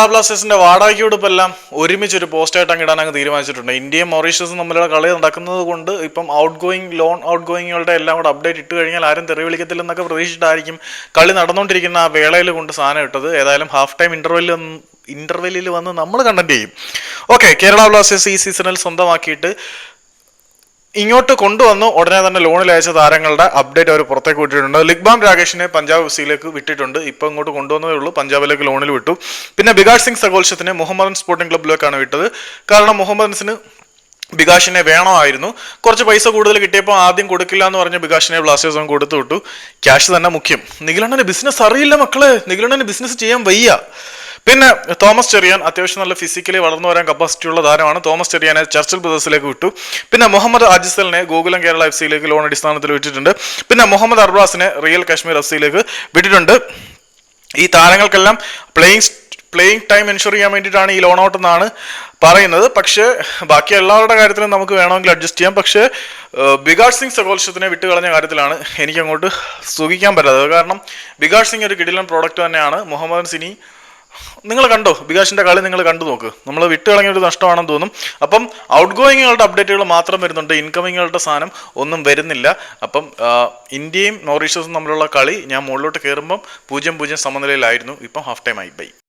കേരള ബ്ലാസ്റ്റേഴ്സിന്റെ വാടകയ്ക്ക് കൊടുപ്പെല്ലാം ഒരുമിച്ച് ഒരു പോസ്റ്റായിട്ട് അങ്ങ് ഇടാൻ അങ്ങ് തീരുമാനിച്ചിട്ടുണ്ട്. ഇന്ത്യയും മൊറീഷ്യസും തമ്മിലുള്ള കളി നടക്കുന്നത് കൊണ്ട് ഇപ്പം ഔട്ട് ഗോയിങ് ലോൺ ഔട്ട് ഗോയിങ്ങുകളുടെ എല്ലാം കൂടെ അപ്ഡേറ്റ് ഇട്ട് കഴിഞ്ഞാൽ ആരും തെറി വിളിക്കത്തില്ലെന്നൊക്കെ പ്രതീക്ഷിച്ചിട്ടായിരിക്കും കളി നടന്നുകൊണ്ടിരിക്കുന്ന ആ വേളയിൽ കൊണ്ട് സാധനം ഇട്ടത്. ഏതായാലും ഹാഫ് ടൈം ഇന്റർവെല്ലിൽ ഇന്റർവെല്ലിൽ വന്ന് നമ്മൾ കണ്ടന്റ് ചെയ്യും. ഓക്കെ കേരള ബ്ലാസ്റ്റേഴ്സ് ഈ സീസണിൽ സ്വന്തമാക്കിയിട്ട് ഇങ്ങോട്ട് കൊണ്ടുവന്നു. ഉടനെ തന്നെ ലോണിൽ അയച്ച താരങ്ങളുടെ അപ്ഡേറ്റ് അവർ പുറത്തേക്ക് വിട്ടിട്ടുണ്ട്. ലിഗ്ബാം രാകേഷിനെ പഞ്ചാബ് എഫ് സിയിലേക്ക് വിട്ടിട്ടുണ്ട്. ഇപ്പൊ ഇങ്ങോട്ട് കൊണ്ടുവന്നതേ ഉള്ളൂ. പഞ്ചാബിലേക്ക് ലോണിൽ വിട്ടു. പിന്നെ ബികാഷ് സിംഗ് സഗോൽഷത്തിനെ മുഹമ്മദൻ സ്പോർട്ടിംഗ് ക്ലബിലേക്കാണ് വിട്ടത്. കാരണം മുഹമ്മദൻസിന് ബികാഷിനെ വേണമായിരുന്നു. കുറച്ച് പൈസ കൂടുതൽ കിട്ടിയപ്പോൾ ആദ്യം കൊടുക്കില്ല എന്ന് പറഞ്ഞ് ബികാഷിനെ ബ്ലാസ്റ്റേഴ്സും കൊടുത്തു വിട്ടു. ക്യാഷ് തന്നെ മുഖ്യം. നിഖിലണ്ണന് ബിസിനസ് അറിയില്ല മക്കളെ. നിഖിലണ്ണന് ബിസിനസ് ചെയ്യാൻ വയ്യ. പിന്നെ തോമസ് ചെറിയാൻ അത്യാവശ്യം നല്ല ഫിസിക്കലി വളർന്നു വരാൻ കപ്പാസിറ്റി ഉള്ള താരമാണ്. തോമസ് ചെറിയാനെ ചർച്ചിൽ ബ്രദേഴ്സിലേക്ക് വിട്ടു. പിന്നെ മുഹമ്മദ് അജിസലിനെ ഗോകുലം കേരള എഫ് സിയിലേക്ക് ലോൺ അടിസ്ഥാനത്തിൽ വിട്ടിട്ടുണ്ട്. പിന്നെ മുഹമ്മദ് അർബാസിനെ റിയൽ കാശ്മീർ എഫ് സിയിലേക്ക് വിട്ടിട്ടുണ്ട്. ഈ താരങ്ങൾക്കെല്ലാം പ്ലേയിങ് പ്ലേയിങ് ടൈം എൻഷുർ ചെയ്യാൻ വേണ്ടിയിട്ടാണ് ഈ ലോൺ ഔട്ട് എന്നാണ് പറയുന്നത്. പക്ഷേ ബാക്കി എല്ലാവരുടെ കാര്യത്തിലും നമുക്ക് വേണമെങ്കിൽ അഡ്ജസ്റ്റ് ചെയ്യാം. പക്ഷേ ബികാഷ് സിംഗ് സകോൽഷത്തിനെ വിട്ടുകളഞ്ഞ കാര്യത്തിലാണ് എനിക്ക് അങ്ങോട്ട് സുഖിക്കാൻ പറ്റാത്തത്. കാരണം ബികാഷ് സിംഗ് ഒരു കിടിലൻ പ്രോഡക്റ്റ് തന്നെയാണ്. മുഹമ്മദ് സിനി നിങ്ങൾ കണ്ടോ? ബികാഷിന്റെ കളി നിങ്ങൾ കണ്ടു നോക്ക്. നമ്മൾ കളഞ്ഞ ഒരു നഷ്ടമാണെന്ന് തോന്നും. അപ്പം ഔട്ട് ഗോയിങ്ങുകളുടെ അപ്ഡേറ്റുകൾ മാത്രം വരുന്നുണ്ട്. ഇൻകമിങ്ങുകളുടെ സാധനം ഒന്നും വരുന്നില്ല. അപ്പം ഇന്ത്യയും മൗറീഷ്യസും തമ്മിലുള്ള കളി ഞാൻ മുകളിലോട്ട് കയറുമ്പം പൂജ്യം പൂജ്യം സമനിലയിലായിരുന്നു. ഇപ്പം ഹാഫ് ടൈം ആയി. ബൈ